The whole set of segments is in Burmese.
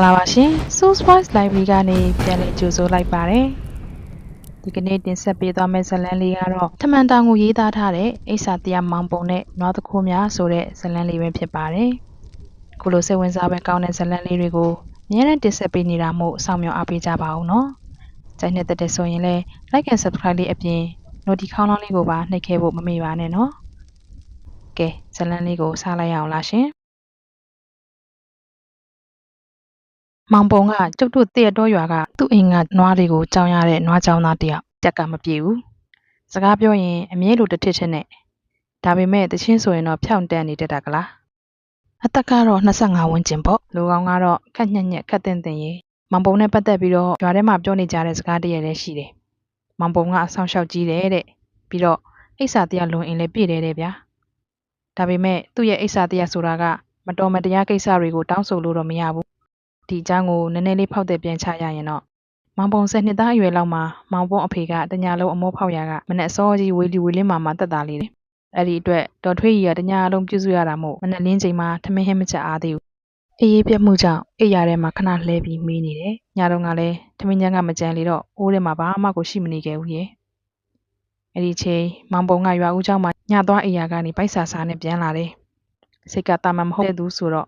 ္ဂလာပါရှင် Source Voice Library ကနေပြန်လည်ကြိုဆိုလိုက်ပါတယ်ဒီကနေ့တင်ဆက်ပေးသွားမယ့်ဇာတ်လမ်းလေးကတော့ထမန်တောင်ကိုရေးသားထားတဲ့အိဆာတရားမောင်ပုံနဲ့နွားသခိုးများဆိုတဲ့ဇာတ်လမ်းလေးပဲဖြစ်ပါတယ်ခုလိုစိတ်ဝင်စားပဲကောင်းတဲ့ဇာတ်လမ်းလေးတွေကိုအများနဲ့တင်ဆက်ပေးနေတာမို့စောင့်မျှော်အားပေးကြပါဦးနော်ကြိုက်နေတဲ့တဲ့ဆိုရင်လည်း like and subscribe လေးအပြင် notification ခေါင်းလောင်းလေးကိုပါနှိပ်ခဲ့ဖို့မမေ့ပါနဲ့နော်ကဲဇာတ်လမ်းလေးကိုစလိုက်ရအောင်လားရှင် မောင်ပုံကကျုပ်တို့တည့်တော်ရွာကသူ့အိမ်ကနွားတွေကိုကြောင်းရတဲ့နွားကြောင်းသားတယောက်တက်ကမပြေဘူးစကားပြောရင်အမြဲလိုတစ်ထစ်ထစ်နဲ့ဒါပေမဲ့တချင်းဆိုရင်တော့ဖြောင့်တန်းနေတတ်တာကလားအသက်ကတော့25ဝန်းကျင်ပေါ့လူကောင်ကတော့ခက်ညက်ညက်ခက်တင်တင်ရေမောင်ပုံနဲ့ပတ်သက်ပြီးတော့ရွာထဲမှာပြောနေကြတဲ့စကားတည်းလည်းရှိတယ်မောင်ပုံကအဆောင်လျှောက်ကြီးတယ်တဲ့ပြီးတော့အိဆာတရားလွန်အင်းလည်းပြည့်တယ်တဲ့ဗျာဒါပေမဲ့သူ့ရဲ့အိဆာတရားဆိုတာကမတော်မတရားကိစ္စတွေကိုတောင်းဆိုလို့တော့မရဘူး ဒီအကြောင်းကိုနည်းနည်းလေးဖောက်တဲ့ပြန်ချရရင်တော့မောင်ပုံဆက်နှစ်သားအရွယ်လောက်မှာမောင်ပုံအဖေကတညာလုံးအမောဖောက်ရာကမနဲ့အစောကြီးဝေလီဝေလင်းမာမှာတက်တာလေးတယ်အဲ့ဒီအတွက်တော်ထွေးကြီးကတညာလုံးပြုစုရတာမို့မနဲ့လင်းချိန်မှာထမင်းဟင်းမချက်အားသေးဘူးအေးရေးပြတ်မှုကြောင့်အိပ်ရာထဲမှာခဏလှဲပြီးမေးနေတယ်ညတော့ကလည်းထမင်းချမ်းကမကြံလေတော့အိုးထဲမှာဘာမှကိုရှိမနေခဲ့ဘူးရဲ့အဲ့ဒီချိန်မောင်ပုံကရွာဦးเจ้าမှာညသွားအိပ်ရာကနေပိုက်ဆာစာနဲ့ပြန်လာတယ်စိတ်ကတာမန်မဟုတ်တဲ့သူဆိုတော့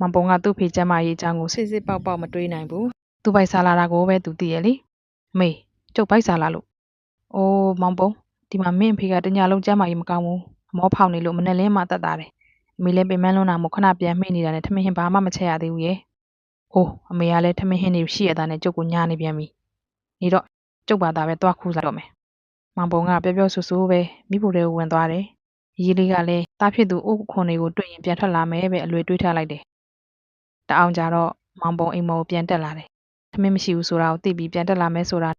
မောင်ပုံကသူ့ဖေကျမ်းမရေးအကြောင်းကိုစစ်စစ်ပေါက်ပေါက်မတွေးနိုင်ဘူးသူပိုက်စားလာတာကိုပဲသူသိရလေအမေကျုပ်ပိုက်စားလာလို့အိုးမောင်ပုံဒီမှာမင်းအဖေကတညာလုံးကျမ်းမရေးမကောင်းဘူးအမောဖောက်နေလို့မနဲ့လင်းမှတက်တာတယ်အမေလည်းပင်မလွန်းတာမို့ခဏပြန်မှိနေတာနဲ့ထမင်းဟင်းဘာမှမချက်ရသေးဘူးရဲ့အိုးအမေကလည်းထမင်းဟင်းတွေရှိရတာနဲ့ကျုပ်ကိုညာနေပြန်ပြီနေတော့ကျုပ်ဘာသာပဲတွားခူးလိုက်တော့မယ်မောင်ပုံကပြောပြောဆူဆူပဲမိဖို့တွေကိုဝင်သွားတယ်ရီလေးကလည်းတားဖြစ်သူအုတ်ခွန်တွေကိုတွေ့ရင်ပြန်ထွက်လာမယ်ပဲအလွယ်တွေးထားလိုက်တယ် တအောင်ကြတော့မောင်ပုံအိမ်မောကိုပြန်တက်လာတယ်။ထမင်းမရှိဘူးဆိုတာကိုသိပြီးပြန်တက်လာမယ်ဆိုတာ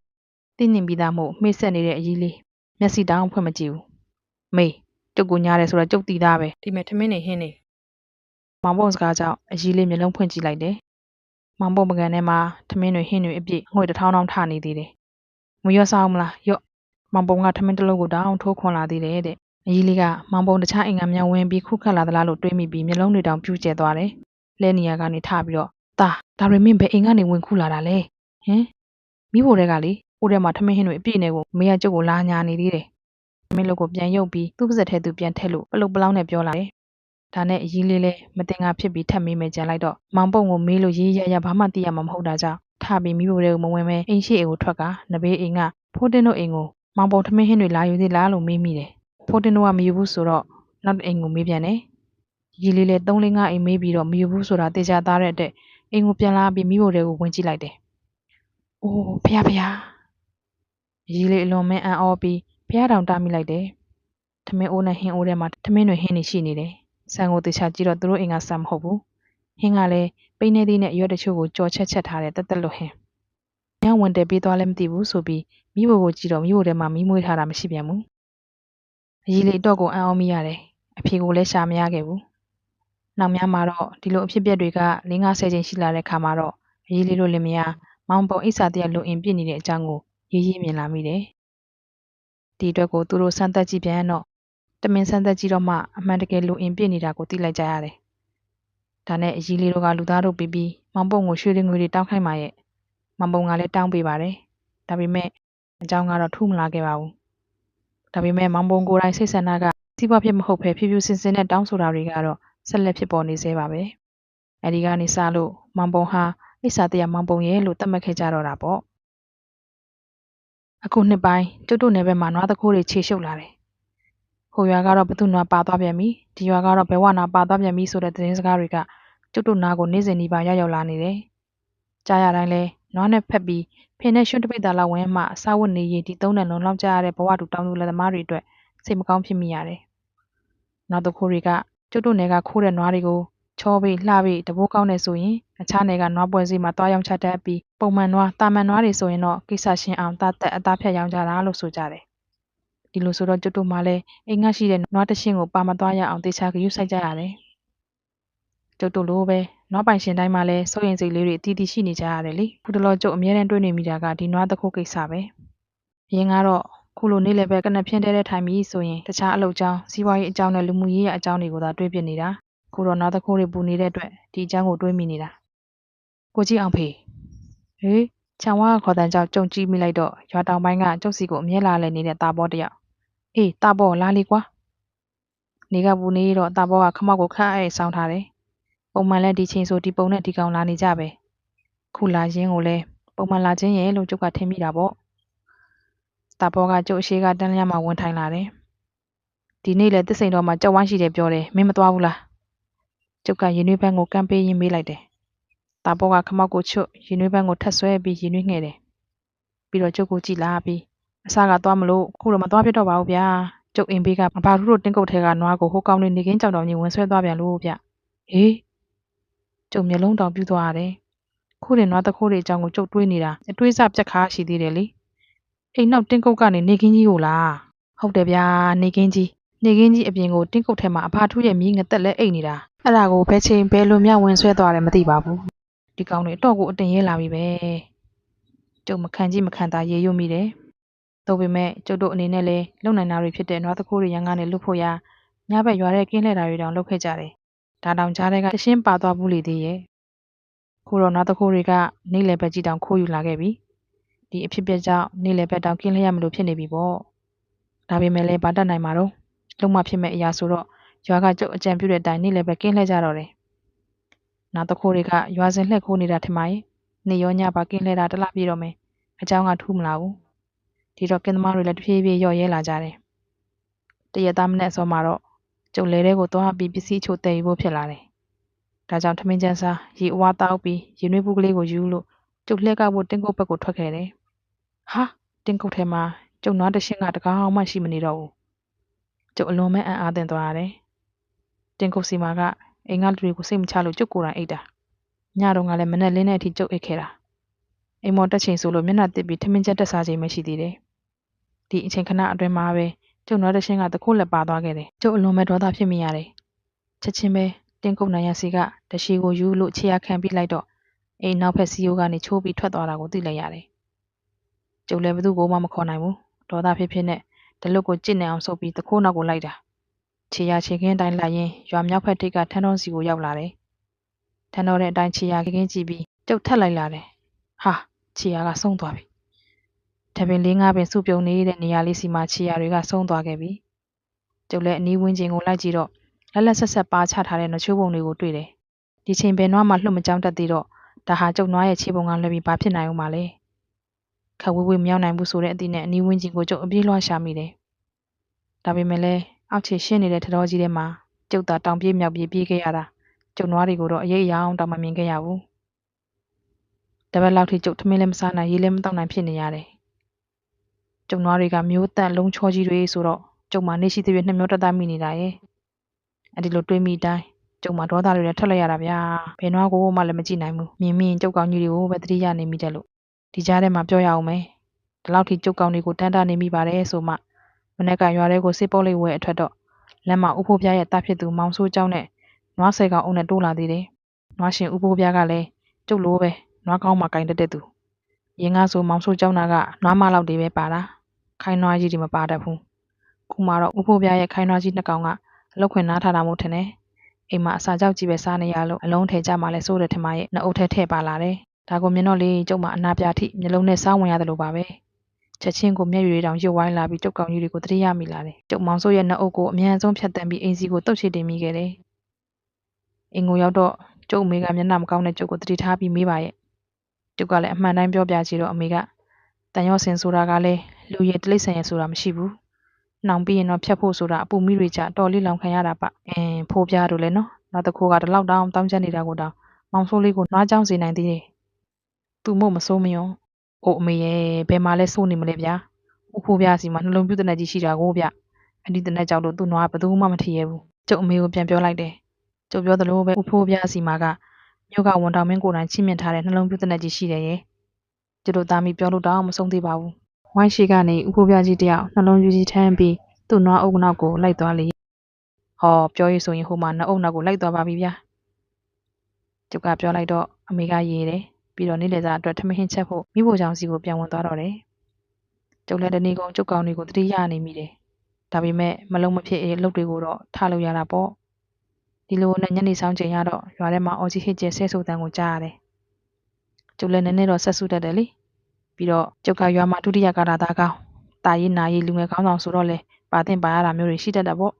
သိညင်ပြီးသားမို့မှိတ်ဆက်နေတဲ့အကြီးလေးမျက်စိတောင်ဖွင့်မကြည့်ဘူး။မေကျုပ်ကိုညားတယ်ဆိုတော့ကျုပ်တီးသားပဲဒီမဲ့ထမင်းနေဟင်းနေမောင်ပုံစကားကြောင့်အကြီးလေးမျက်လုံးဖွင့်ကြည့်လိုက်တယ်။မောင်ပုံပကံထဲမှာထမင်းတွေဟင်းတွေအပြည့်ငွေတစ်ထောင်းထောင်းထနေသေးတယ်။မရွတ်စားအောင်မလားယော့မောင်ပုံကထမင်းတစ်လုံးကိုတောင်ထိုးခွန်လာသေးတယ်တဲ့အကြီးလေးကမောင်ပုံတခြားအိမ်ကများဝင်ပြီးခုခတ်လာသလားလို့တွေးမိပြီးမျက်လုံးတွေတောင်ပြူးကျဲသွားတယ်။ လဲနေရကနေထပြီးတော့ตาဒါတွေမင်းဘယ်အိမ်ကနေဝင်ခုလာတာလဲဟင်မိဖို့တဲ့ကလေဟိုထဲမှာထမင်းဟင်းတွေအပြည့်နဲ့ကိုမေကကျုပ်ကိုလာညာနေသေးတယ်မင်းတို့ကိုပြန်ရုပ်ပြီးသူ့ပါစက်ထဲသူပြန်ထည့်လို့ပလုတ်ပလောင်းနဲ့ပြောလာတယ်ဒါနဲ့အကြီးလေးလဲမတင်ကဖြစ်ပြီးထပ်မေးမယ်ကြံလိုက်တော့မောင်ပုံကိုမေးလို့ရေးရရဘာမှသိရမှာမဟုတ်တာကြောင့်ထပြီးမိဖို့တဲ့ကိုမဝင်မဲအိမ်ရှိအိမ်ကိုထွက်ကနဘေးအိမ်ကဖိုးတင်တို့အိမ်ကိုမောင်ပုံထမင်းဟင်းတွေလာယူသေးလားလို့မေးမိတယ်ဖိုးတင်တို့ကမယူဘူးဆိုတော့နောက်တစ်အိမ်ကိုမေးပြန်တယ် ရီလေးလေး3 5အိမ်မေးပြီးတော့မယူဘူးဆိုတာတေချာသားတဲ့အတွက်အိမ်ကိုပြန်လာပြီးမိဖို့တွေကိုဝင်ကြည့်လိုက်တယ်။အိုးဖះဖះရီလေးအလွန်မင်းအံ့ဩပြီးဖះတောင်တားမိလိုက်တယ်။ထမင်းအိုးနဲ့ဟင်းအိုးထဲမှာထမင်းတွေဟင်းနေရှိနေတယ်။ဆန်ကိုတေချာကြည့်တော့သူတို့အိမ်ကဆန်မဟုတ်ဘူး။ဟင်းကလည်းပိနေသေးနဲ့အရွက်တချို့ကိုကြော်ချက်ချက်ထားတဲ့တက်တက်လွတ်ဟင်း။ညဝင်တယ်ပြီးသွားလည်းမသိဘူးဆိုပြီးမိဖို့ကိုကြည့်တော့မိဖို့ထဲမှာမိမွေးထားတာမရှိပြန်ဘူး။ရီလေးတော့ကိုအံ့ဩမိရတယ်။အဖေကိုလည်းရှာမရခဲ့ဘူး။ နောက်များမှာတော့ဒီလိုအဖြစ်အပျက်တွေက၄50ချိန်ရှိလာတဲ့ခါမှာတော့အရေးလေးတို့လင်မယားမောင်ပုံအိဆာတရလုံအင်ပြစ်နေတဲ့အကြောင်းကိုရေးရေးမြင်လာမိတယ်။ဒီအတွက်ကိုသူတို့စမ်းသပ်ကြည့်ပြန်တော့တမင်စမ်းသပ်ကြည့်တော့မှအမှန်တကယ်လုံအင်ပြစ်နေတာကိုသိလိုက်ကြရတယ်။ဒါနဲ့အရေးလေးတို့ကလူသားတို့ပြီးပြီးမောင်ပုံကိုရွှေတွေငွေတွေတောင်းခိုင်းပါရဲ့။မောင်ပုံကလည်းတောင်းပေးပါတယ်။ဒါပေမဲ့အကြောင်းကတော့ထူးမလာခဲ့ပါဘူး။ဒါပေမဲ့မောင်ပုံကိုယ်တိုင်စိတ်ဆန္ဒကစီးပွားဖြစ်မဟုတ်ဘဲဖြည်းဖြည်းစင်စင်နဲ့တောင်းဆိုတာတွေကတော့ ဆက်လက်ဖြစ်ပေါ်နေသေးပါပဲ။အဲဒီကနေစလို့မောင်ပုံဟာအိဆာတရမောင်ပုံရဲ့လို့သတ်မှတ်ခဲ့ကြတော့တာပေါ့။အခုနှစ်ပိုင်းကျွတ်တို့နယ်ဘက်မှာနွားတခိုးတွေခြေရှုပ်လာတယ်။ဟိုရွာကတော့ဘသူနွားပါသွားပြန်ပြီ။ဒီရွာကတော့ဘယ်ဝနွားပါသွားပြန်ပြီဆိုတဲ့သတင်းစကားတွေကကျွတ်တို့နားကိုနေ့စဉ်ဒီပါရောက်ရောက်လာနေတယ်။ကြားရတိုင်းလဲနွားနဲ့ဖက်ပြီးဖင်နဲ့ရွှွန့်တပိတ်တာလောက်ဝင်းမှအစာဝတ်နေရည်ဒီသုံးနဲ့လုံလောက်ကြရတဲ့ဘဝတူတောင်းသူလက်သမားတွေအတွက်စိတ်မကောင်းဖြစ်မိရတယ်။နောက်တခိုးတွေက ကျုပ်တို့နယ်ကခိုးတဲ့နွားတွေကို ချောပေးလှပေးတဘိုးကောင်းနေဆိုရင် အခြားနယ်က နွားပွဲစီမှာတွားရောင်းချတတ်ပြီး ပုံမှန်နွားတာမန်နွားတွေဆိုရင်တော့ ကိစ္စရှင်အောင်တတ်တက်အသားဖြတ်ရောင်းကြတာလို့ ဆိုကြတယ် ဒီလိုဆိုတော့ ကျုပ်တို့မှလည်း အိမ်ငှရှိတဲ့နွားတရှင်းကို ပါမသွားရအောင်တေချာဂရုစိုက်ကြရတယ် ကျုပ်တို့လိုပဲ နွားပိုင်ရှင်တိုင်းမှလည်း စိုးရင်စိတ်လေးတွေအတီးတီးရှိနေကြရတယ်လေ ခုတလော ကျုပ် အမြဲတမ်းတွေးနေမိတာက ဒီနွားတခုကိစ္စပဲ အရင်ကတော့ ခုလိုနေ့လည်ဘက်ကနေဖြင်းတဲတဲ့ထိုင်ပြီးဆိုရင်တခြားအလုပ်ကြောင်းစီးပွားရေးအကြောင်းနဲ့လူမှုရေးအကြောင်းတွေကိုသာတွေးပြနေတာကိုတော့နောက်တစ်ခုတွေပူနေတဲ့အတွက်ဒီအကြောင်းကိုတွေးမိနေတာကိုကြီးအောင်ဖေဟေးချောင်ဝါခေါ်တန်းကြောင့်ကြုံကြည့်မိလိုက်တော့ရွာတောင်ပိုင်းကကျုပ်စီကိုအမြဲလာလည်နေတဲ့တာဘောတယောက်အေးတာဘောလာလေကွာနေကပူနေတော့တာဘောကခမောက်ကိုခန့်အဲ့ဆောင်းထားတယ်ပုံမှန်လဲဒီချိန်ဆိုဒီပုံနဲ့ဒီကောင်လာနေကြပဲခုလာရင်းကိုလဲပုံမှန်လာချင်းရဲ့လို့ကျုပ်ကထင်မိတာပေါ့ တာပေါ်ကကျုပ်အရှိကတန်းလျားမှာဝင်ထိုင်လာတယ်။ဒီနေ့လဲတစ်စိန်တော်မှာကြောက်ဝိုင်းရှိတယ်ပြောတယ်မင်းမသွားဘူးလား။ကျုပ်ကရင်နှွေးပန်းကိုကမ်းပေးရင်းမေးလိုက်တယ်။တာပေါ်ကခမောက်ကိုချွတ်ရင်နှွေးပန်းကိုထပ်ဆွဲပြီးရင်နှွေးငှဲ့တယ်။ပြီးတော့ကျုပ်ကိုကြည့်လာပြီးအစကသွားမလို့ခုတော့မသွားဖြစ်တော့ပါဘူးဗျာ။ကျုပ်အင်ဘေးကမဘာထူးတို့တင်းကုတ်ထဲကနွားကိုဟိုကောင်းလေးနေကင်းကြောင်တော်ကြီးဝင်ဆွဲသွားပြန်လို့ဗျ။ဟေးကျုပ်မျက်လုံးတောင်ပြူးသွားရတယ်။ခုတင်နွားတခိုးတွေအကြောင်းကိုကျုပ်တွေးနေတာအတွေးစပြက်ခါရှိသေးတယ်လေ။ အိမ်နောက်တင်းကုတ်ကနေနေကင်းကြီးကိုလားဟုတ်တယ်ဗျာနေကင်းကြီးနေကင်းကြီးအပြင်ကိုတင်းကုတ်ထဲမှာအဖာထူးရဲ့မြင်းငသက်လဲအိတ်နေတာအဲ့ဒါကိုဘယ်ချိန်ဘယ်လိုမြဝင်ဆွဲသွားတယ်မသိပါဘူးဒီကောင်တွေအတော့ကိုအတင်ရဲလာပြီပဲကျုပ်မခံကြည့်မခံသာရေရွတ်မိတယ်သို့ပေမဲ့ကျုပ်တို့အနေနဲ့လည်းလုံနိုင်တာတွေဖြစ်တဲ့နွားတခိုးတွေရန်ကနေလွတ်ဖို့ရာညဘက်ရွာတဲ့ကင်းလှည့်တာတွေတောင်လုပ်ခဲ့ကြတယ်ဒါတောင်ကြားတဲ့ကတရှင်းပါသွားဘူးလေသေးရဲ့ခုတော့နွားတခိုးတွေကနေလေဘက်ကြီးတောင်ခိုးယူလာခဲ့ပြီ ဒီအဖြစ်ပြက်ကြောင့်နေလေဘက်တောင်ကင်းလှည့်ရမလို့ဖြစ်နေပြီပေါ့ဒါပေမဲ့လည်းဗာတတ်နိုင်မှာတော့လုံးမဖြစ်မဲ့အရာဆိုတော့ရွာကကျုပ်အကြံပြုတဲ့အတိုင်းနေလေဘက်ကင်းလှည့်ကြတော့တယ်နောက်တခိုးတွေကရွာစဉ်လှည့်ခိုးနေတာထင်ပါရဲ့နေရောညပါကင်းလှည့်တာတလားပြည့်တော့မယ်အเจ้าကထူးမလာဘူးဒီတော့ကင်းသမားတွေလည်းတဖြည်းဖြည်းရော့ရဲလာကြတယ်တရက်သားမနဲ့အစောမှာတော့ကျုပ်လဲတဲ့ကိုသွားပြီးပစ္စည်းချို့တည်ယူဖို့ဖြစ်လာတယ်ဒါကြောင့်ထမင်းချမ်းစားရေအဝါတောက်ပြီးရေနွေးပူကလေးကိုယူလို့ကျုပ်လှက်ကဖို့တင်းကုတ်ဘက်ကိုထွက်ခဲ့တယ် ဟာတင်းကုတ်ထဲမှာကျုပ်နွားတရှင်းကတကားအောင်မှရှိမနေတော့ဘူးကျုပ်အလွန်မဲ့အံ့အားသင့်သွားရတယ်တင်းကုတ်စီမာကအိမ်ကလူတွေကိုစိတ်မချလို့ကျုပ်ကိုယ်တိုင်အိတ်တာညတော့ကလည်းမနဲ့လင်းတဲ့အထိကျုပ်အိတ်ခဲ့တာအိမ်မော်တက်ချိန်ဆိုလို့မျက်နှာတစ်ပြီးထမင်းချက်တက်စားချိန်မရှိသေးတယ်ဒီအချိန်ခဏအတွင်းမှာပဲကျုပ်နွားတရှင်းကတခိုးလက်ပါသွားခဲ့တယ်ကျုပ်အလွန်မဲ့ဒေါသဖြစ်မိရတယ်ချက်ချင်းပဲတင်းကုတ်နိုင်ရစီကတရှိကိုယူလို့ခြေရခံပြီးလိုက်တော့အိမ်နောက်ဖက်စီယိုကနေချိုးပြီးထွက်သွားတာကိုသိလိုက်ရတယ် ကျုပ်လည်းဘသူ့ကိုမှမခေါ်နိုင်ဘူးဒေါသဖြစ်ဖြစ်နဲ့ဒလွတ်ကိုကြစ်နေအောင်ဆုပ်ပြီးတခိုးနောက်ကိုလိုက်တာခြေရခြေခင်းတိုင်းလိုက်ရင်ရွာမြောက်ဖက်ထိပ်ကထန်းတော်စီကိုရောက်လာတယ်ထန်းတော်တဲ့အတိုင်းခြေရခင်းကြည့်ပြီးကျုပ်ထက်လိုက်လာတယ်ဟာခြေရကဆုံးသွားပြီတပင်လေးငါးပင်စုပြုံနေတဲ့နေရာလေးစီမှာခြေရတွေကဆုံးသွားခဲ့ပြီကျုပ်လည်းအနီးဝန်းကျင်ကိုလိုက်ကြည့်တော့လက်လက်ဆက်ဆက်ပါချထားတဲ့နှချိုးပုံတွေကိုတွေ့တယ်ဒီချိန်ဘယ်နွားမှလှုပ်မကြောင်းတတ်သေးတော့ဒါဟာကျုပ်နွားရဲ့ခြေပုံကလွှဲပြီးဘာဖြစ်နိုင်ဦးမှာလဲ ခက်ဝေးဝေးမရောက်နိုင်ဘူးဆိုတဲ့အသည့်နဲ့အနီးဝန်းကျင်ကိုကျုပ်အပြေးလွှားရှာမိတယ်ဒါပေမဲ့လည်းအောက်ခြေရှင်းနေတဲ့ထတော်ကြီးထဲမှာကျုပ်သာတောင်ပြေးမြောက်ပြေးပြေးခဲ့ရတာကျုပ်နွားတွေကိုတော့အရေးအယောင်တောင်မမြင်ခဲ့ရဘူးတပတ်လောက်ထိကျုပ်ထမင်းလည်းမစားနိုင်ရေးလည်းမတောက်နိုင်ဖြစ်နေရတယ်ကျုံနွားတွေကမျိုးတန့်လုံးချောကြီးတွေဆိုတော့ကျုံမနေရှိသေးတဲ့နှမျောတတ်တမိနေတာရဲ့အဲ့ဒီလိုတွေးမိတိုင်းကျုံမဒေါသတွေနဲ့ထွက်လိုက်ရတာဗျာဘယ်နွားကိုမှလည်းမကြည့်နိုင်ဘူးမြင်မြင်ကျုပ်ကောင်ကြီးတွေကိုပဲတတိယနေမိတယ်လို့ ဒီကြားထဲမှာပြောရအောင်မယ်ဒီလောက်ထိကျုပ်ကောင်တွေကိုတန်းတာနေမိပါတယ်ဆိုမှမနေ့ကရွာထဲကိုစစ်ပုတ်လေးဝဲအထွက်တော့လမ်းမှာဥဖိုးပြားရဲ့တားဖြစ်သူမောင်ဆိုးเจ้าနဲ့နွားဆယ်ကောင်အုံနဲ့တိုးလာသေးတယ်နွားရှင်ဥဖိုးပြားကလည်းကျုပ်လိုပဲနွားကောင်းမှကင်တက်တဲ့သူရင်ကားဆိုမောင်ဆိုးเจ้าနာကနွားမလောက်တွေပဲပါတာခိုင်းနွားကြီးတွေမပါတတ်ဘူးခုမှတော့ဥဖိုးပြားရဲ့ခိုင်းနွားကြီးနှစ်ကောင်ကအလောက်ခွင်နားထားတာမို့ထင်တယ်အိမ်မှာအစာကြောက်ကြီးပဲစားနေရလို့အလုံးထဲကြမှာလဲစိုးတယ်ထင်မရဲ့နှုတ်ထဲထည့်ပါလာတယ် ဒါကိုမြင်တော့လေကျုပ်မအနာပြထိမျိုးလုံးနဲ့စောင်းဝင်ရတယ်လို့ပါပဲချက်ချင်းကိုမျက်ရည်တောင်ရွတ်ဝိုင်းလာပြီးကျုပ်ကောင်ကြီးတွေကိုတတိယမိလာတယ်ကျုပ်မောင်ဆိုးရဲ့နှုတ်ကိုအမြန်ဆုံးဖြတ်တန်းပြီးအိမ်စီကိုတုတ်ချတင်မိခဲ့တယ်အင်ကိုရောက်တော့ကျုပ်အမေကမျက်နှာမကောင်းတဲ့ကျုပ်ကိုတတိထားပြီးမေးပါရဲ့ကျုပ်ကလည်းအမှန်တိုင်းပြောပြကြည့်တော့အမေကတန်ရော့စင်ဆိုတာကလည်းလူရည်တိလိษံရယ်ဆိုတာမရှိဘူး။နှောင်ပြီးရင်တော့ဖြတ်ဖို့ဆိုတာအပူမိတွေကြတော်လေးလောင်ခံရတာပ။အင်းဖိုးပြားတို့လည်းနော်။နောက်တစ်ခုကဒီလောက်တောင်တောင်းချက်နေတာကိုတောင်မောင်ဆိုးလေးကိုနွားကြောင်းစေနိုင်သေးတယ်။ သူ့မို့မစိုးမယုံ။အိုအမေရဲ့ဘယ်မှာလဲစိုးနေမလဲဗျာ။ဥဖိုးပြားစီမှာနှလုံးပြူတဲ့နဲ့ကြီးရှိတာကိုဗျ။အဲ့ဒီတဲ့နဲ့ကြောက်လို့သူ့နွားဘယ်သူမှမထီရဘူး။ကျုပ်အမေကိုပြန်ပြောလိုက်တယ်။ကျုပ်ပြောသလိုပဲဥဖိုးပြားစီမှာကမြို့ကဝန်တောင်မင်းကိုယ်တိုင်ချိမြင့်ထားတဲ့နှလုံးပြူတဲ့နဲ့ကြီးရှိတယ်ရဲ့။ကျတို့သားမိပြောလို့တောင်မဆုံးသေးပါဘူး။ဝိုင်းရှိကနေဥဖိုးပြကြီးတယောက်နှလုံးယူကြီးထမ်းပြီးသူ့နွားအုပ်နောက်ကိုလိုက်သွားလေ။ဟောပြောရဆိုရင်ဟိုမှာနှအုပ်နောက်ကိုလိုက်သွားပါပြီဗျာ။ကျုပ်ကပြောလိုက်တော့အမေကရေးတယ်။ ပြီးတော့နေ့လည်စာအတွက်ထမင်းချက်ဖို့မိဖို့ချောင်စီကိုပြန်ဝင်သွားတော့တယ်။ကျုပ်လည်းတနေ့ကုန်ကျုပ်ကောင်တွေကိုတတိယနေမိတယ်။ဒါပေမဲ့မလုံးမဖြစ်အလုပ်တွေကိုတော့ထားလို့ရတာပေါ့။ဒီလိုနဲ့ညနေဆောင်ချိန်ရတော့ရွာထဲမှာအော်ကြီးဟစ်ကျဲဆဲဆိုတန်းကိုကြားရတယ်ကျုပ်လည်းနည်းနည်းတော့ဆက်စုတတ်တယ်လေပြီးတော့ကျုပ်ကရွာမှာဒုတိယကာလာသားကောင်းတာရေးနာရေးလူငယ်ကောင်းဆောင်ဆိုတော့လေပါတင်ပါရတာမျိုးတွေရှိတတ်တာပေါ့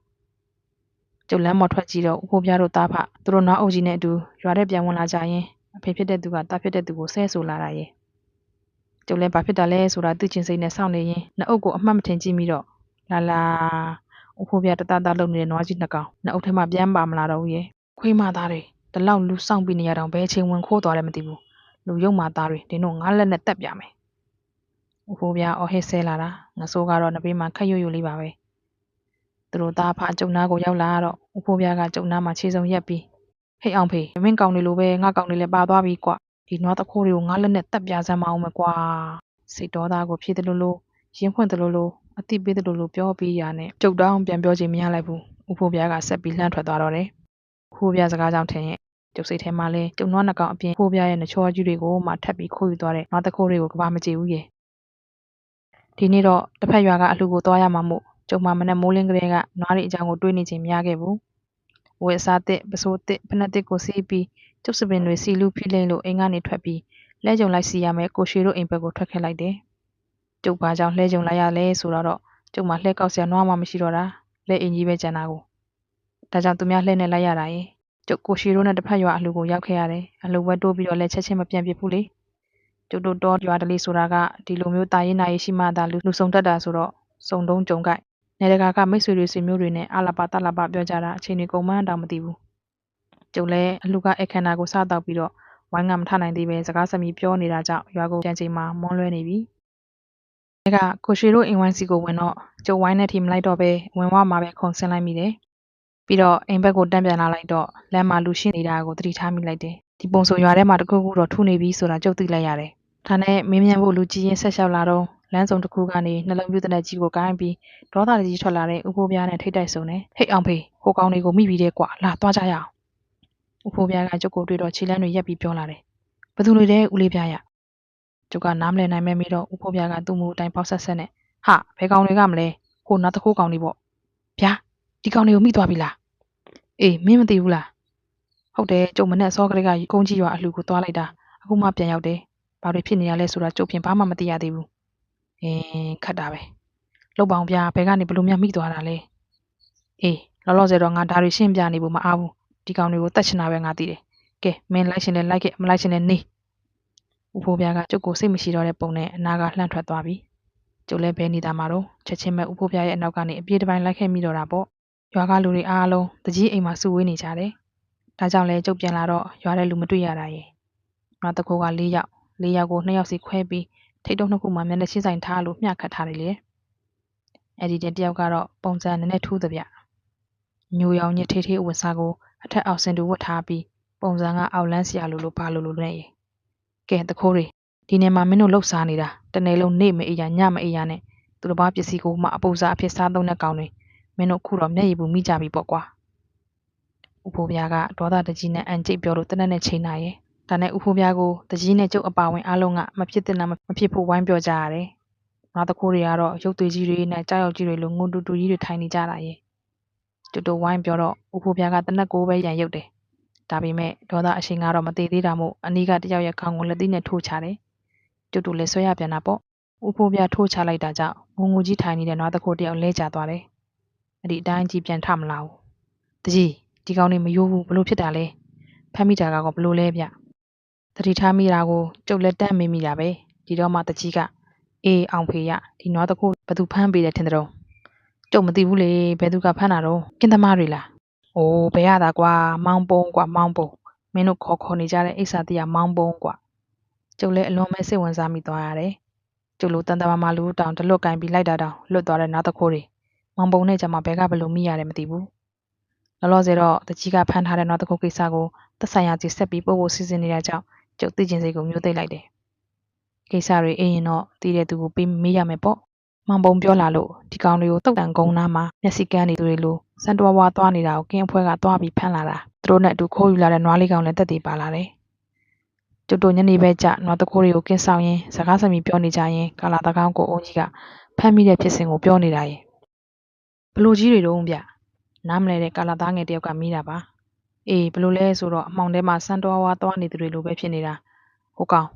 ကျုပ်လမ်းမော်ထွက်ကြည့်တော့ဦးဖိုးပြားတို့တားဖသူတို့နောက်အုပ်ကြီးနဲ့အတူရွာထဲပြန်ဝင်လာကြရင် အဖေဖြစ်တဲ့သူကတားဖြစ်တဲ့သူကိုဆဲဆိုလာတာရဲ့ကျုပ်လည်းဘာဖြစ်တာလဲဆိုတာသိချင်စိတ်နဲ့စောင့်နေရင်နှအုပ်ကိုအမှတ်မထင်ကြည့်မိတော့လာလာဦးဖိုးပြားတတတလုံနေတဲ့နွားကြီးနှစ်ကောင်နှအုပ်ထဲမှာပြန်ပါမလာတော့ဘူးရဲ့ခွေးမသားတွေဒီလောက်လူစောင့်ပြီးနေရတော့ဘယ်အချိန်ဝင်ခိုးသွားလဲမသိဘူးလူယုံမာသားတွေဒင်းတို့ငါးလက်နဲ့တက်ပြမယ်ဦးဖိုးပြားအော်ဟစ်ဆဲလာတာငဆိုးကတော့နဘေးမှာခက်ရွရွလေးပါပဲသူတို့သားဖအကျုံနာကိုရောက်လာတော့ဦးဖိုးပြားကကျုံနာမှာခြေစုံရက်ပြီး ဟိတ်အောင်ဖေမင်းကောင်တွေလိုပဲငါကောင်တွေလည်းပါသွားပြီကွဒီနွားတခိုးတွေကိုငါလက်နဲ့တက်ပြစမ်းမအောင်မကွာစိတ်တော်သားကိုဖြည့်တယ်လို့လို့ရင်းဖွင့်တယ်လို့လို့အတိပေးတယ်လို့လို့ပြောပြီးရနဲ့ကျုပ်တောင်းပြန်ပြောချင်မရလိုက်ဘူးဦးဖိုးပြားကဆက်ပြီးလှမ်းထွက်သွားတော့တယ်ဦးဖိုးပြားစကားကြောင့်ထင်ရဲ့ကျုပ်စိတ်ထဲမှာလဲကျုံနွားနှကောင်အပြင်ဖိုးပြားရဲ့နှချောကြီးတွေကိုမှထပ်ပြီးခိုးယူသွားတဲ့နွားတခိုးတွေကိုကဘာမကြည့်ဘူးရဲ့ဒီနေ့တော့တစ်ဖက်ရွာကအလှကိုသွားရမှာမို့ကျုံမမနဲ့မိုးလင်းကလေးကနွားတွေအကြောင်းကိုတွေးနေခြင်းမရခဲ့ဘူး ဝယ်စားတဲ့ပစိုးတဲ့ဖနက်တဲ့ကိုစီးပြီးကျုပ်စပင်တွေစီလူဖိလိမ့်လို့အိမ်ကနေထွက်ပြီးလဲကြုံလိုက်စီရမယ်ကိုရွှေတို့အိမ်ဘက်ကိုထွက်ခဲ့လိုက်တယ်ကျုပ်ဘာကြောင့်လှဲကြုံလိုက်ရလဲဆိုတော့ကျုပ်မှလှဲကောက်ဆရာနွားမှမရှိတော့တာလက်အင်ကြီးပဲကျန်တာကိုဒါကြောင့်သူများလှဲနဲ့လိုက်ရတာရဲ့ကျုပ်ကိုရှိရိုးနဲ့တစ်ဖက်ရွာအလှကိုရောက်ခဲ့ရတယ်အလှဝဲတိုးပြီးတော့လည်းချက်ချင်းမပြန်ပြစ်ဘူးလေကျုပ်တို့တော့ရွာတလေးဆိုတာကဒီလိုမျိုးတာရင်နာရေးရှိမှသာလူလူဆုံတတ်တာဆိုတော့စုံတုံးကြုံကြိုက် နေတကာကမိတ်ဆွေတွေဆွေမျိုးတွေနဲ့အလာပါတလာပါပြောကြတာအချိန်တွေကုန်မှန်းတောင်မသိဘူးကျုပ်လည်းအလှကအခမ်းအနားကိုစားတော့ပြီးတော့ဝိုင်းကမထနိုင်သေးပဲစကားစမြည်ပြောနေတာကြောင့်ရွာကိုပြန်ချိန်မှာမွန်းလွဲနေပြီအဲကကိုရွှေတို့အိမ်ဝိုင်းစီကိုဝင်တော့ကျုပ်ဝိုင်းနဲ့ထီမလိုက်တော့ပဲဝင်ဝမှာပဲခုံဆင်းလိုက်မိတယ်ပြီးတော့အိမ်ဘက်ကိုတန်းပြန်လာလိုက်တော့လမ်းမှာလူရှိနေတာကိုသတိထားမိလိုက်တယ်ဒီပုံစုံရွာထဲမှာတခုခုတော့ထူနေပြီဆိုတာကြုတ်သိလိုက်ရတယ်ဒါနဲ့မင်းမြန်ဖို့လူကြီးရင်ဆက်လျှောက်လာတော့ လမ်းစုံတစ်ခုကနေနှလုံးပြည့်တဲ့ကြီးကိုကိုင်းပြီးဒေါသကြီးထွက်လာတဲ့ဥဖိုးပြားနဲ့ထိတ်တိုက်ဆုံနေဟိတ်အောင်ဖေးဟိုကောင်တွေကိုမိပြီးတဲ့ကွာလာသွားကြရအောင်ဥဖိုးပြားကကျုပ်ကိုတွေ့တော့ခြေလမ်းတွေရက်ပြီးပြောလာတယ်ဘသူတွေလဲဦးလေးပြားရကျုပ်ကနားမလည်နိုင်မဲမိတော့ဥဖိုးပြားကသူ့မူအတိုင်းပေါက်ဆက်ဆက်နဲ့ဟာဘယ်ကောင်တွေကမလဲဟိုနောက်တစ်ခိုးကောင်တွေပေါ့ဗျာဒီကောင်တွေကိုမိသွားပြီလားအေးမင်းမသိဘူးလားဟုတ်တယ်ကျုံမနဲ့စောကလေးကကုန်းကြီးရွာအလှကိုသွားလိုက်တာအခုမှပြန်ရောက်တယ်ဘာတွေဖြစ်နေရလဲဆိုတာကျုပ်ဖြင့်ဘာမှမသိရသေးဘူး အင်းခတ်တာပဲလောက်ပေါင်းပြဘယ်ကနေဘလို့များမိသွားတာလဲအေးလောလောဆယ်တော့ငါဒါတွေရှင်းပြနေဖို့မအားဘူးဒီကောင်တွေကိုတတ်ချင်တာပဲငါသိတယ်ကဲမင်းလိုက်ရှင်လဲလိုက်ခဲ့မလိုက်ရှင်လဲနေဦးဖိုးပြားကကျုပ်ကိုစိတ်မရှိတော့တဲ့ပုံနဲ့အနာကလှမ်းထွက်သွားပြီကျုပ်လည်းဘဲနေတာမှာတော့ချက်ချင်းပဲဦးဖိုးပြားရဲ့အနောက်ကနေအပြေးတစ်ပိုင်းလိုက်ခဲ့မိတော့တာပေါ့ရွာကလူတွေအားလုံးတကြီးအိမ်မှာစုဝေးနေကြတယ်။ဒါကြောင့်လဲကျုပ်ပြန်လာတော့ရွာတဲ့လူမတွေ့ရတာရဲ့။ငါတကူက၄ယောက်၄ယောက်ကို၂ယောက်စီခွဲပြီး ထိတ်တုံးနှစ်ခုမှမျက်နှာချင်းဆိုင်ထားလို့မျှခတ်ထားတယ်လေ။အဲ့ဒီတယောက်ကတော့ပုံစံနည်းနည်းထူးသဗျ။ညိုရောင်ညစ်ထေးထေးအဝတ်စားကိုအထက်အောက်စင်တူဝတ်ထားပြီးပုံစံကအောက်လန်းဆရာလိုလိုပါလိုလိုနဲ့ရေ။ကဲတခိုးတွေဒီနေမှာမင်းတို့လှုပ်ရှားနေတာတနေ့လုံးနေမအေးရညမအေးရနဲ့သူတို့ဘာပစ္စည်းကိုမှအပူစားအဖြစ်စားသုံးတဲ့ကောင်တွေမင်းတို့ခုတော့မျက်ရည်ဘူးမိကြပြီပေါ့ကွာဥဖိုးပြားကဒေါသတကြီးနဲ့အန်ကျိတ်ပြောလို့တနက်နဲ့ချိန်နာရဲ့ ဒါနဲ့ဥဖိုးပြားကိုတကြီးနဲ့ကျုပ်အပါဝင်အားလုံးကမဖြစ်တဲ့နာမဖြစ်ဖို့ဝိုင်းပြောကြရတယ်ငါတခိုးတွေကတော့ရုပ်သွေးကြီးတွေနဲ့ကြောက်ရွံ့ကြီးတွေလိုငုံတူတူကြီးတွေထိုင်နေကြတာရဲ့တူတူဝိုင်းပြောတော့ဥဖိုးပြားကတနက်ကိုပဲရန်ရုပ်တယ်ဒါပေမဲ့ဒေါသအရှင်ကတော့မသေးသေးတာမို့အနီးကတယောက်ရဲ့ခေါင်းကိုလက်သီးနဲ့ထိုးချတယ်တူတူလည်းဆွဲရပြန်တာပေါ့ဥဖိုးပြားထိုးချလိုက်တာကြောင့်ငုံငူကြီးထိုင်နေတဲ့နွားတခိုးတယောက်လဲကျသွားတယ်အဲ့ဒီအတိုင်းကြီးပြန်ထမလာဘူးတကြီးဒီကောင်နေမယိုးဘူးဘလို့ဖြစ်တာလဲဖမ်းမိတာကောဘလို့လဲဗျ တတိထားမိတာကို ကျုပ်လက်တန့်မေးမိတာပဲ ဒီတော့မှတကြီးက အေး အောင်ဖေရ ဒီနွားတခုဘသူဖမ်းပေးတယ်ထင်တယ်တော့ကျုပ်မသိဘူးလေ ဘယ်သူက ဖမ်းတာတော့ကင်းသမားတွေလား အိုးဘယ်ရတာကွာ မောင်းပုံးကွာမောင်းပုံးမင်းတို့ ခေါ်ခေါ်နေကြတဲ့ အိဆာတိကမောင်းပုံးကွာကျုပ်လည်း အလွန်ပဲ စိတ်ဝင်စားမိသွားရတယ် ကျုပ်လိုတန်တမာမာလူတောင်တလွတ်ကင်ပြီး လိုက်တာတောင် လွတ်သွားတဲ့ နွားတခိုးတွေ မောင်ပုံနဲ့ကြမှာဘဲကဘလို့မိရတယ် မသိဘူး လောလောဆယ်တော့တကြီးက ဖမ်းထားတဲ့နောက်တစ်ခုကိစ္စကို သက်ဆိုင်ရာကြီးဆက်ပြီး ပို့ဖို့ စီစဉ်နေတဲ့ကြောင့် ကျုပ်သိကျင်စိတ်ကိုမျိုးသိမ့်လိုက်တယ်ကိစ္စတွေအရင်တော့တည်တဲ့သူကိုပေးမေးရမယ်ပေါ့မောင်ပုံပြောလာလို့ဒီကောင်တွေကိုတုတ်တန်ကုန်းနားမှာမျက်စိကန်းနေသူတွေလိုစံတော်ဝါသွားနေတာကိုကင်းအဖွဲကသွားပြီးဖမ်းလာတာသူတို့နဲ့အတူခိုးယူလာတဲ့နွားလေးကောင်လည်းတက်တည်ပါလာတယ်ကျုပ်တို့ညနေဘက်ကျနွားတခိုးတွေကိုကင်းဆောင်ရင်းစကားစမြည်ပြောနေကြရင်ကာလာတကောင်းကိုအုံးကြီးကဖမ်းမိတဲ့ဖြစ်စဉ်ကိုပြောနေတာရဲ့ဘလို့ကြီးတွေတုံးဗျနားမလဲတဲ့ကာလာသားငယ်တယောက်ကမိတာပါ အေးဘလို့လဲဆိုတော့ အမှောင်ထဲမှာစံတော်ဝါသွားနေသူတွေလိုပဲ ဖြစ်နေတာ ဟိုကောင်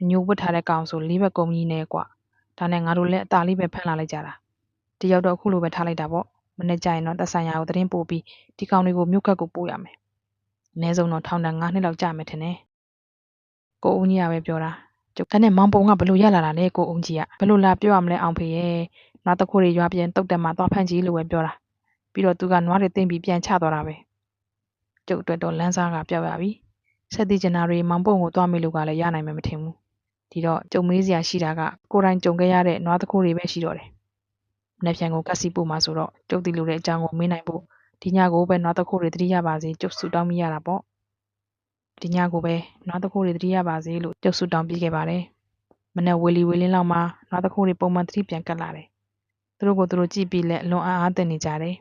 အညိုဝတ်ထားတဲ့ကောင်ဆို လေးဘက်ကုံကြီးနဲ့ကွာဒါနဲ့ ငါတို့လည်း အသာလေးပဲ ဖမ်းလာလိုက်ကြတာတယောက်တော့အခုလိုပဲ ထားလိုက်တာပေါ့ မနေ့ကျရင်တော့တက်ဆိုင်ရာကို သတင်းပို့ပြီး ဒီကောင်တွေကို မြို့ကတ်ကို ပို့ရမယ် အနည်းဆုံးတော့ ထောင်ဒဏ်9နှစ်လောက်ကြာမယ်ထင်တယ် ကိုဦးကြီးကပဲ ပြောတာကျုပ်ကနဲ့ မောင်ပုံကဘလို့ရလာတာလဲ ကိုဦးကြီးကဘလို့လာပြောရမလဲ အောင်ဖေရဲ့နွားတခိုးတွေ ရွာပြန်တုတ်တက်မှသွားဖမ်းကြည့်လို့ပဲ ပြောတာ ပြီးတော့ သူက နွားတွေတင်ပြီး ပြန်ချသွားတာပဲ ကျုပ်အတွက်တော့လန်းစားကပြောက်ရပြီဆက်သည့်ကျင်နာတွေမောင်ပုံကိုသွားမိလို့ကလည်းရနိုင်မယ်မထင်ဘူးဒီတော့ကြုံမေးစရာရှိတာကကိုယ်တိုင်ကြုံခဲ့ရတဲ့နွားတခိုးတွေပဲရှိတော့တယ်မနေ့ပြန်ကိုကတ်စီပို့မှာဆိုတော့ကျုပ်တီလိုတဲ့အကြောင်းကိုမေးနိုင်ဖို့ဒီညကိုပဲနွားတခိုးတွေတတိယပါစေကျုပ်ဆူတောင်းမိရတာပေါ့ဒီညကိုပဲနွားတခိုးတွေတတိယပါစေလို့ကျုပ်ဆူတောင်းပြီးခဲ့ပါတယ်မနေ့ဝေလီဝေလင်းလောက်မှာနွားတခိုးတွေပုံမှန်တတိပြန်ကတ်လာတယ်သူတို့ကိုသူတို့ကြည့်ပြီးလက်လွန်အားအားတင်နေကြတယ်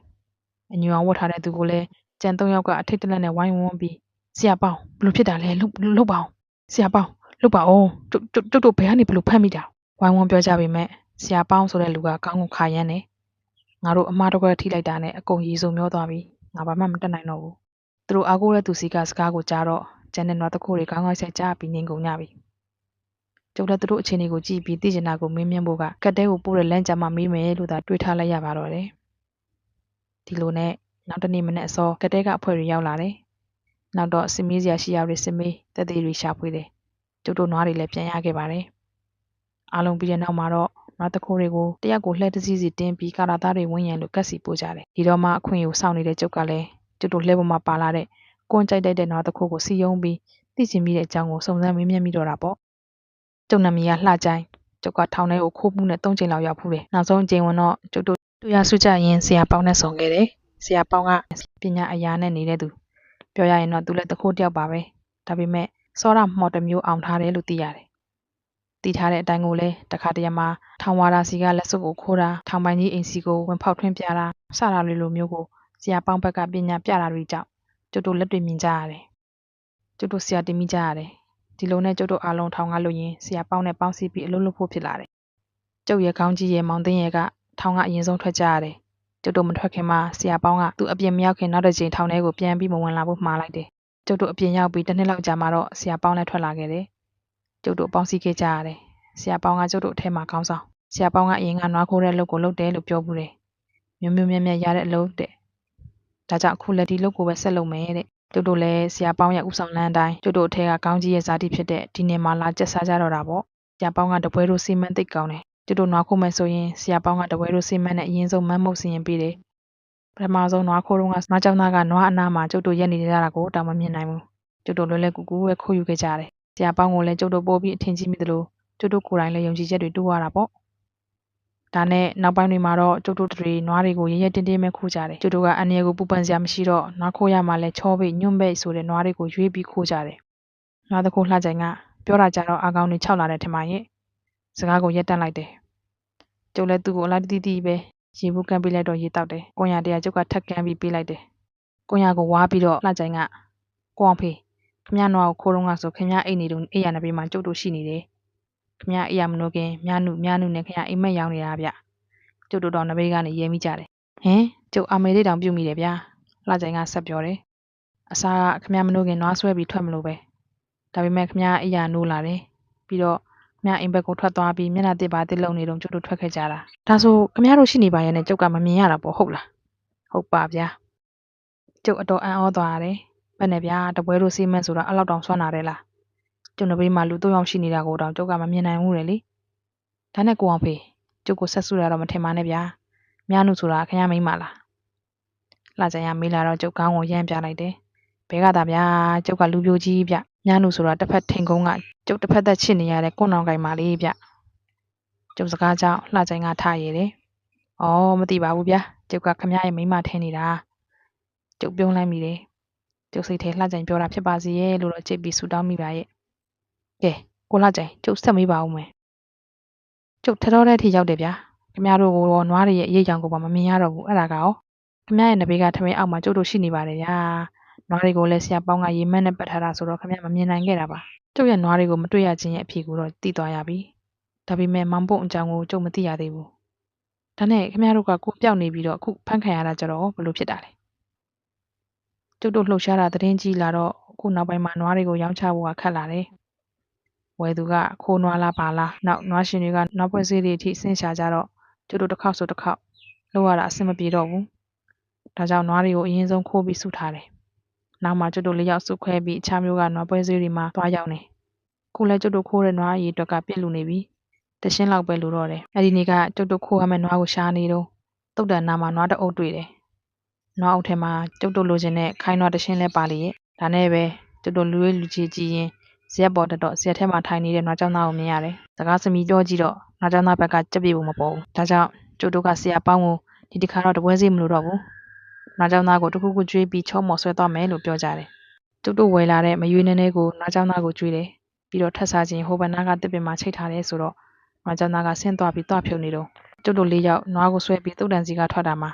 အညူအောင်ဝတ်ထားတဲ့သူကိုလည်း ကြံသုံးယောက်ကအထိတ်တလန့်နဲ့ဝိုင်းဝန်းပြီးဆရာပေါင်းဘလို့ဖြစ်တာလဲလှုပ်လှုပ်ပါအောင်ဆရာပေါင်းလှုပ်ပါအောင်ကျုပ်ကျုပ်ကျုပ်တို့ဘယ်ကနေဘလို့ဖမ်းမိတာဝိုင်းဝန်းပြောကြပေမဲ့ဆရာပေါင်းဆိုတဲ့လူကကောင်းကိုခါရမ်းတယ်ငါတို့အမားတကွက်ထိလိုက်တာနဲ့အကုန်ရေစုံမျောသွားပြီငါဘာမှမတက်နိုင်တော့ဘူးသူတို့အားကိုးတဲ့သူစီကစကားကိုကြားတော့ကျန်တဲ့နွားတခိုးတွေကောင်းကောင်းဆက်ကြားပြီးငင်ကုန်ကြပြီကျုပ်လည်းသူတို့အခြေအနေကိုကြည့်ပြီးသိကျင်တာကိုမင်းမြန်းဖို့ကကတ်တဲကိုပို့တဲ့လမ်းကြမှာမေးမယ်လို့သာတွေးထားလိုက်ရပါတော့တယ်ဒီလိုနဲ့ နောက်တနေ့မနေ့အစောကတ်တဲကအဖွဲ့တွေရောက်လာတယ်နောက်တော့စင်မေးစရာရှိရတွေစင်မေးတက်သေးတွေရှာဖွေတယ်ကျုပ်တို့နွားတွေလည်းပြန်ရခဲ့ပါတယ်အားလုံးပြီးတဲ့နောက်မှာတော့နွားတခိုးတွေကိုတယောက်ကိုလှည့်တစည်းစီတင်းပြီးကာရာသားတွေဝန်းရံလို့ကတ်စီပို့ကြတယ်ဒီတော့မှအခွင့်ကိုစောင့်နေတဲ့ကျုပ်ကလည်းကျုပ်တို့လှည့်ပေါ်မှာပါလာတဲ့ကွန်ကြိုက်တိုက်တဲ့နွားတခိုးကိုစီယုံပြီးသိချင်မိတဲ့အကြောင်းကိုစုံစမ်းမေးမြန်းမိတော့တာပေါ့ကျုပ်နာမည်ကလှချိုင်းကျုပ်ကထောင်ထဲကိုခိုးမှုနဲ့၃ချိန်လောက်ရောက်ဖူးတယ်နောက်ဆုံးအချိန်ဝင်တော့ကျုပ်တို့တူရစုကြရင်ဆရာပေါင်းနဲ့ဆုံခဲ့တယ် ဆရာပေါင်းကပညာအရာနဲ့နေတဲ့သူပြောရရင်တော့သူလည်းတခိုးတယောက်ပါပဲဒါပေမဲ့စောရမော်တမျိုးအောင်ထားတယ်လို့သိရတယ်တည်ထားတဲ့အတိုင်းကိုလည်းတခါတရံမှာထောင်ဝါရာစီကလက်စုပ်ကိုခိုးတာထောင်ပိုင်ကြီးအိမ်စီကိုဝင်ဖောက်ထွင်းပြတာစတာတွေလိုမျိုးကိုဆရာပေါင်းဘက်ကပညာပြတာတွေကြောင့်ကျုပ်တို့လက်တွေ့မြင်ကြရတယ်ကျုပ်တို့ဆရာတင်မိကြရတယ်ဒီလိုနဲ့ကျုပ်တို့အားလုံးထောင်ကလို့ရင်ဆရာပေါင်းနဲ့ပေါင်းစည်းပြီးအလုပ်လုပ်ဖို့ဖြစ်လာတယ်ကျုပ်ရဲ့ခေါင်းကြီးရဲ့မောင်သိန်းရဲ့ကထောင်ကအရင်ဆုံးထွက်ကြရတယ် ကျုပ်တို့မထွက်ခင်မှာဆရာပေါင်းကသူ့အပြင်မရောက်ခင်နောက်တစ်ချိန်ထောင်ထဲကိုပြန်ပြီးမဝင်လာဖို့မှားလိုက်တယ်ကျုပ်တို့အပြင်ရောက်ပြီးတစ်နှစ်လောက်ကြာမှတော့ဆရာပေါင်းလည်းထွက်လာခဲ့တယ်ကျုပ်တို့ပေါင်းစည်းခဲ့ကြရတယ်ဆရာပေါင်းကကျုပ်တို့အထက်မှာခေါင်းဆောင်ဆရာပေါင်းကအရင်ကနွားခိုးတဲ့အလုပ်ကိုလုပ်တယ်လို့ပြောဘူးတယ်မျိုးမျိုးမြတ်မြတ်ရတဲ့အလုပ်တဲ့ဒါကြောင့်အခုလက်ဒီလုပ်ကိုပဲဆက်လုပ်မယ်တဲ့ကျုပ်တို့လည်းဆရာပေါင်းရဲ့ဥဆောင်လမ်းအတိုင်းကျုပ်တို့အထက်ကကောင်းကြီးရဲ့ဇာတိဖြစ်တဲ့ဒီနေ့မှလာကျက်စားကြတော့တာပေါ့ဆရာပေါင်းကတပွဲတို့စီမံသိပ်ကောင်းတယ် ကျုပ်တို့နွားခိုးမယ်ဆိုရင်ဆရာပေါင်းကတပွဲတို့စီမံနဲ့အရင်ဆုံးမမ်းမုတ်စီရင်ပေးတယ်ပထမဆုံးနွားခိုးတုန်းကနွားကြောင်သားကနွားအနားမှာကျုပ်တို့ရက်နေကြတာကိုတောင်မမြင်နိုင်ဘူးကျုပ်တို့လွယ်လွယ်ကူကူပဲခိုးယူခဲ့ကြတယ်ဆရာပေါင်းကိုလည်းကျုပ်တို့ပို့ပြီးအထင်ကြီးမိသလိုကျုပ်တို့ကိုယ်တိုင်လည်းယုံကြည်ချက်တွေတိုးရတာပေါ့ဒါနဲ့နောက်ပိုင်းတွေမှာတော့ကျုပ်တို့တွေနွားတွေကိုရရတင်းတင်းပဲခိုးကြတယ်ကျုပ်တို့ကအန်ရကိုပူပန်စရာမရှိတော့နွားခိုးရမှလည်းချောပိညွန့်ပိတ်ဆိုတဲ့နွားတွေကိုရွေးပြီးခိုးကြတယ်နွားတခိုးလှကြိုင်ကပြောတာကြတော့အာကောင်တွေခြောက်လာတယ်ထင်ပါရဲ့ စကားကိုရက်တန့်လိုက်တယ်ကျုပ်လည်းသူ့ကိုအလားတီးတီးပဲရေဘူးကမ်းပေးလိုက်တော့ရေတောက်တယ်ကွန်ရတရားကျုပ်ကထက်ကမ်းပြီးပေးလိုက်တယ်ကွန်ရကိုဝါးပြီးတော့လှကြိုင်ကကိုအောင်ဖေးခမရနွားကိုခိုးတော့ကဆိုခမရအိတ်နေတုံအိယာနဘေးမှာကျုပ်တို့ရှိနေတယ်ခမရအိယာမလို့ခင်မြားနုမြားနုနဲ့ခမရအိမ်မက်ရောင်းနေတာဗျကျုပ်တို့တော့နဘေးကနေရဲမိကြတယ်ဟင်ကျုပ်အာမေလေးတောင်ပြုတ်မိတယ်ဗျာလှကြိုင်ကဆက်ပြောတယ်အစားကခမရမလို့ခင်နွားဆွဲပြီးထွက်မလို့ပဲဒါပေမဲ့ခမရအိယာနိုးလာတယ်ပြီးတော့ခ မရအိမ်ဘက်ကိုထွက်သွားပြီးမျက်နှာတစ်ပါတစ်လုံနေတော့ကျုပ်တို့ထွက်ခဲ့ကြတာဒါဆိုခမရတို့ရှိနေပါရဲ့နဲ့ကျုပ်ကမမြင်ရတာပေါ့ဟုတ်လားဟုတ်ပါဗျာကျုပ်အတော်အံ့ဩသွားရတယ်ဘယ်နဲ့ဗျာတပွဲတို့စီမံဆိုတာအဲ့လောက်တောင်ဆွမ်းနာတယ်လားကျုံနဘေးမှာလူ၃ယောက်ရှိနေတာကိုတောင်ကျုပ်ကမမြင်နိုင်ဘူးလေလေဒါနဲ့ကိုအောင်ဖေးကျုပ်ကိုဆက်ဆူရတော့မထင်ပါနဲ့ဗျာမြားနုဆိုတာခင်ဗျားမိမလားလှကြရမေးလာတော့ကျုပ်ကောင်းကိုရမ်းပြလိုက်တယ်ဘဲကသာဗျာကျုပ်ကလူပြိုကြီးဗျ မြားနုဆိုတာတစ်ဖက်ထင်ကုန်းကကျုပ်တစ်ဖက်သက်ချစ်နေရတဲ့ကွန်းအောင်ကိုင်ပါလေးဗျကျုပ်စကားကြောင့်လှကြိုင်ကထားရည်တယ်ဩမသိပါဘူးဗျာကျုပ်ကခင်ဗျားရဲ့မိမထင်နေတာကျုပ်ပြုံးလိုက်မိတယ်ကျုပ်စိတ်ထဲလှကြိုင်ပြောတာဖြစ်ပါစေရဲ့လို့တော့ကြိတ်ပြီးဆူတောင်းမိပါရဲ့ကဲကိုလှကြိုင်ကျုပ်ဆက်မေးပါဦးမယ်ကျုပ်ထတော်တဲ့အထိရောက်တယ်ဗျာခင်ဗျားတို့ကိုနွားတွေရဲ့အရေးကြောင်ကိုပါမမြင်ရတော့ဘူးအဲ့ဒါကရောခင်ဗျားရဲ့နဘေးကထမင်းအောက်မှာကျုပ်တို့ရှိနေပါတယ်ဗျာ နွားတွေကိုလည်းဆရာပေါင်းကရေမက်နဲ့ပတ်ထားတာဆိုတော့ခင်ဗျားမမြင်နိုင်ခဲ့တာပါကျုပ်ရဲ့နွားတွေကိုမတွေ့ရခြင်းရဲ့အဖြစ်ကိုတော့သိသွားရပြီဒါပေမဲ့မောင်ပုတ်အကြောင်းကိုကျုပ်မသိရသေးဘူးဒါနဲ့ခင်ဗျားတို့ကကိုပြောက်နေပြီးတော့အခုဖမ်းခံရတာကြတော့ဘယ်လိုဖြစ်တာလဲကျုပ်တို့လှုပ်ရှားတာသတင်းကြီးလာတော့အခုနောက်ပိုင်းမှာနွားတွေကိုရောင်းချဖို့ကခက်လာတယ်ဝယ်သူကခိုးနွားလားပါလားနောက်နွားရှင်တွေကနွားပွဲဈေးတွေအထိဆင်းရှာကြတော့ကျုပ်တို့တစ်ခေါက်ဆိုတစ်ခေါက်လောက်ရတာအဆင်မပြေတော့ဘူးဒါကြောင့်နွားတွေကိုအရင်ဆုံးခိုးပြီးစုထားတယ် နောက်မှကျုပ်တို့လေးယောက်စုခွဲပြီးအခြားမျိုးကနွားပွဲဈေးတွေမှာသွားရောက်နေခုလဲကျုပ်တို့ခိုးတဲ့နွားအရေအတွက်ကပြည့်လူနေပြီတရှင်းလောက်ပဲလိုတော့တယ်အဲ့ဒီနေ့ကကျုပ်တို့ခိုးရမယ့်နွားကိုရှာနေတော့တုတ်တန်နာမှာနွားတအုပ်တွေ့တယ်နွားအုပ်ထဲမှာကျုပ်တို့လိုချင်တဲ့ခိုင်းနွားတရှင်းလဲပါလေရဲ့ဒါနဲ့ပဲကျုပ်တို့လူရေးလူကြီးကြည့်ရင်ဇရက်ပေါ်တက်တော့ဇရက်ထဲမှာထိုင်နေတဲ့နွားကျောင်းသားကိုမြင်ရတယ်။စကားစမီပြောကြည့်တော့နွားကျောင်းသားဘက်ကကြက်ပြေဖို့မပေါ်ဘူး။ဒါကြောင့်ကျိုးတို့ကဆရာပေါင်းကိုဒီတစ်ခါတော့တပွဲစီမလို့တော့ဘူး။ နွားကျောင်းသားကိုတစ်ခုခုကျွေးပြီးချောမော်ဆွဲသွားမယ်လို့ပြောကြတယ်။ကျုပ်တို့ဝယ်လာတဲ့မရွေးနေနေကိုနွားကျောင်းသားကိုကျွေးတယ်။ပြီးတော့ထပ်စားခြင်းဟိုဘနာကတစ်ပင်မှာချိတ်ထားတယ်ဆိုတော့နွားကျောင်းသားကဆင်းသွားပြီးသွားဖြုတ်နေတော့ကျုပ်တို့လေးယောက်နွားကိုဆွဲပြီးတုတ်တန်စီကထွက်တာမှာ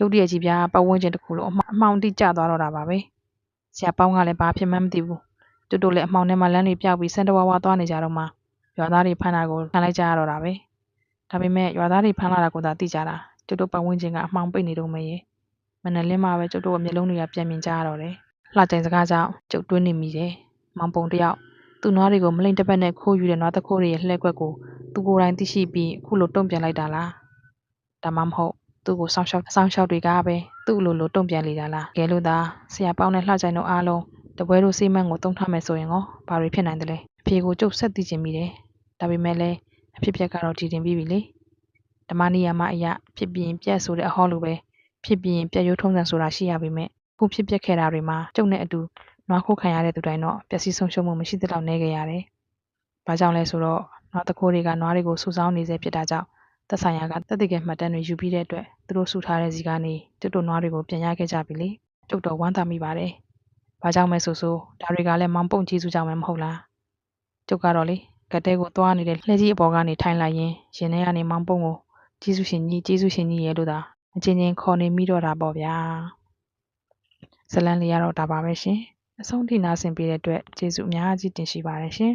ရုတ်တရက်ကြီးပြားပတ်ဝန်းကျင်တစ်ခုလုံးအမှောင်အမှောင်တိကျသွားတော့တာပါပဲ။ဆရာပေါင်းကလည်းဘာဖြစ်မှန်းမသိဘူး။တူတူလည်းအမှောင်ထဲမှာလမ်းတွေပြောက်ပြီးစံတဝါဝါသွားနေကြတော့မှရွာသားတွေဖမ်းတာကိုဖမ်းလိုက်ကြရတော့တာပဲဒါပေမဲ့ရွာသားတွေဖမ်းလာတာကိုသာသိကြတာတူတူပတ်ဝန်းကျင်ကအမှောင်ပိတ်နေတော့မရေ မနက်လင်းမှပဲကျုပ်တို့အမျက်လုံးတွေကပြန်မြင်ကြရတော့တယ်လှကြိမ်စကားကြောင့်ကျုပ်တွင်းနေမိတယ်မောင်ပုံတယောက်သူ့နွားတွေကိုမလိမ့်တစ်ပတ်နဲ့ခိုးယူတဲ့နွားတခိုးတွေရဲ့လှဲကွက်ကိုသူကိုယ်တိုင်သိရှိပြီးအခုလိုတုံ့ပြန်လိုက်တာလားဒါမှမဟုတ်သူ့ကိုစောင်းရှောက်စောင်းရှောက်တွေကပဲသူ့လိုလိုတုံ့ပြန်လေတာလားကဲလို့သာဆရာပေါင်းနဲ့လှကြိမ်တို့အားလုံးတပွဲတို့စီမံကိုတုံးထားမယ်ဆိုရင်ရောဘာတွေဖြစ်နိုင်တယ်လဲအဖေကိုကျုပ်ဆက်သိချင်မိတယ်ဒါပေမဲ့လည်းအဖြစ်ပြက်ကတော့တည်တင်ပြီးပြီလေဓမ္မနိယာမအရာဖြစ်ပြင်းပြက်ဆိုတဲ့အဟောလိုပဲ ဖြစ်ပြင်းပြက်ရိုးထုံးစံဆိုတာရှိရပေမဲ့ခုဖြစ်ပြက်ခဲ့တာတွေမှာကျုပ်နဲ့အတူနွားခိုးခံရတဲ့သူတိုင်းတော့ပျက်စီးဆုံးရှုံးမှုမရှိသလောက်နေခဲ့ရတယ်။ဘာကြောင့်လဲဆိုတော့နွားတခိုးတွေကနွားတွေကိုစူဆောင်းနေစေဖြစ်တာကြောင့်သက်ဆိုင်ရာကတက်တကယ်မှတ်တမ်းတွေယူပြီးတဲ့အတွက်သူတို့စုထားတဲ့စီကနေကျွတ်တို့နွားတွေကိုပြန်ရခဲ့ကြပြီလေ။ကျုပ်တော့ဝမ်းသာမိပါတယ်။ဘာကြောင့်မဲဆိုဆိုဒါတွေကလည်းမောင်ပုံကြီးစုကြောင့်ပဲမဟုတ်လား။ကျုပ်ကတော့လေကတဲကိုသွားနေတဲ့လှဲကြီးအပေါ်ကနေထိုင်လိုက်ရင်ရင်ထဲကနေမောင်ပုံကိုကျေးဇူးရှင်ကြီးကျေးဇူးရှင်ကြီးရဲ့လို့သာ အချင်းချင်းခေါ်နေမိတော့တာပေါ့ဗျာဇလန်လေးရတော့ဒါပါပဲရှင်အဆုံးထိနာဆင်ပေးတဲ့အတွက်ကျေးဇူးအများကြီးတင်ရှိပါတယ်ရှင်